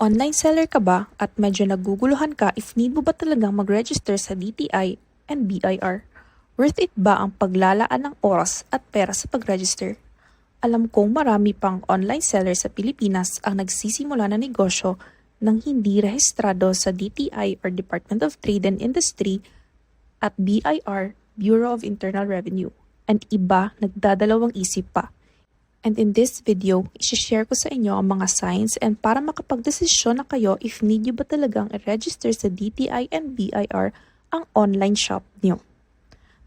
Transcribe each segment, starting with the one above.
Online seller ka ba at medyo naguguluhan ka if need mo ba talagang mag-register sa DTI and BIR? Worth it ba ang paglalaan ng oras at pera sa pag-register? Alam kong marami pang online seller sa Pilipinas ang nagsisimula na negosyo nang hindi rehistrado sa DTI or Department of Trade and Industry at BIR, Bureau of Internal Revenue, and iba nagdadalawang isip pa. And in this video, isi-share ko sa inyo ang mga signs and para makapagdesisyon na kayo if need nyo ba talagang i-register sa DTI and BIR ang online shop nyo.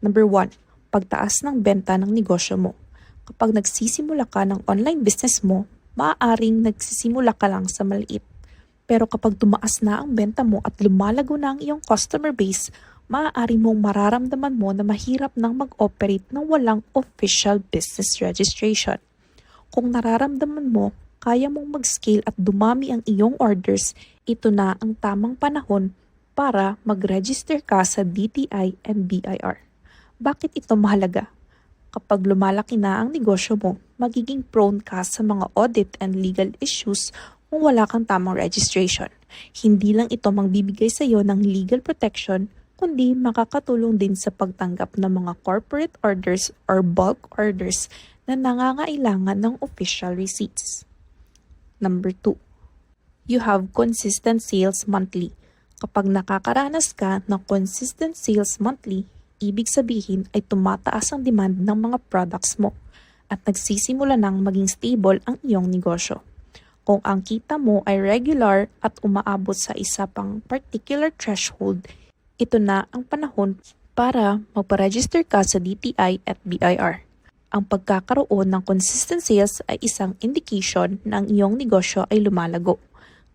Number 1, pagtaas ng benta ng negosyo mo. Kapag nagsisimula ka ng online business mo, maaaring nagsisimula ka lang sa maliit. Pero kapag tumaas na ang benta mo at lumalago na ang iyong customer base, maaari mong mararamdaman mo na mahirap nang mag-operate ng walang official business registration. Kung nararamdaman mo, kaya mong mag-scale at dumami ang iyong orders, ito na ang tamang panahon para mag-register ka sa DTI and BIR. Bakit ito mahalaga? Kapag lumalaki na ang negosyo mo, magiging prone ka sa mga audit and legal issues kung wala kang tamang registration. Hindi lang ito magbibigay sa iyo ng legal protection, kundi makakatulong din sa pagtanggap ng mga corporate orders or bulk orders na nangangailangan ng official receipts. Number 2. You have consistent sales monthly. Kapag nakakaranas ka ng consistent sales monthly, ibig sabihin ay tumataas ang demand ng mga products mo at nagsisimula nang maging stable ang iyong negosyo. Kung ang kita mo ay regular at umaabot sa isa pang particular threshold, ito na ang panahon para magpa-register ka sa DTI at BIR. Ang pagkakaroon ng consistent sales ay isang indication na ang iyong negosyo ay lumalago.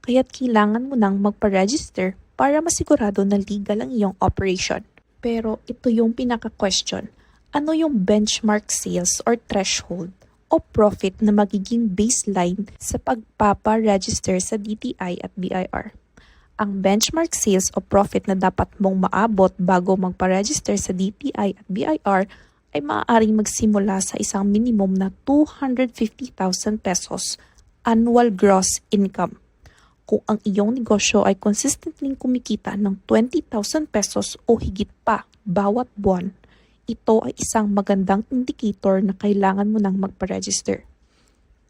Kaya't kailangan mo nang magpa-register para masigurado na legal ang iyong operation. Pero ito yung pinaka-question. Ano yung benchmark sales or threshold o profit na magiging baseline sa pagpapa-register sa DTI at BIR? Ang benchmark sales o profit na dapat mong maabot bago magpa-register sa DTI at BIR ay maaaring magsimula sa isang minimum na 250,000 pesos annual gross income. Kung ang iyong negosyo ay consistently kumikita ng 20,000 pesos o higit pa bawat buwan, ito ay isang magandang indicator na kailangan mo nang magpa-register.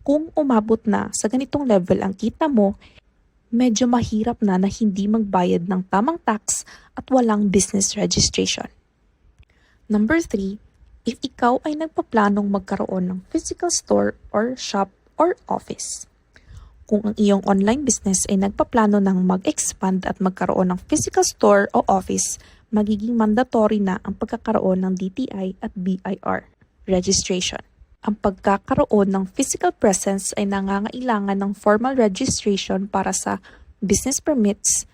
Kung umabot na sa ganitong level ang kita mo, medyo mahirap na na hindi magbayad ng tamang tax at walang business registration. Number 3, if ikaw ay nagpaplanong magkaroon ng physical store or shop or office. Kung ang iyong online business ay nagpaplano ng mag-expand at magkaroon ng physical store o office, magiging mandatory na ang pagkakaroon ng DTI at BIR registration. Ang pagkakaroon ng physical presence ay nangangailangan ng formal registration para sa business permits,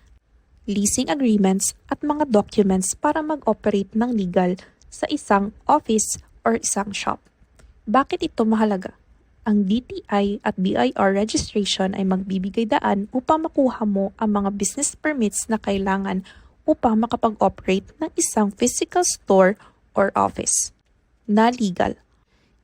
leasing agreements at mga documents para mag-operate ng legal sa isang office or isang shop. Bakit ito mahalaga? Ang DTI at BIR registration ay magbibigay daan upang makuha mo ang mga business permits na kailangan upang makapag-operate ng isang physical store or office na legal.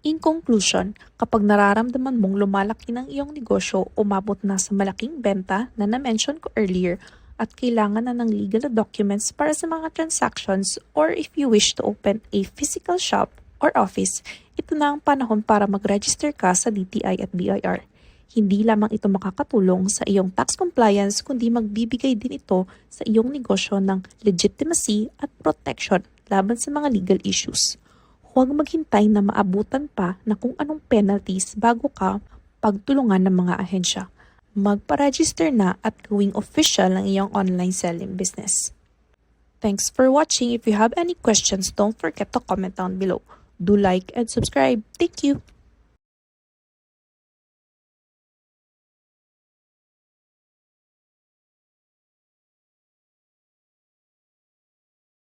In conclusion, kapag nararamdaman mong lumalaki ng iyong negosyo, umabot na sa malaking benta na na-mention ko earlier, at kailangan na ng legal documents para sa mga transactions or if you wish to open a physical shop or office, ito na ang panahon para mag-register ka sa DTI at BIR. Hindi lamang ito makakatulong sa iyong tax compliance kundi magbibigay din ito sa iyong negosyo ng legitimacy at protection laban sa mga legal issues. Huwag maghintay na maabutan pa na kung anong penalties bago ka pagtulungan ng mga ahensya magpa-register na at gawing official ang iyong online selling business. Thanks for watching. If you have any questions, don't forget to comment down below. Do like and subscribe. Thank you.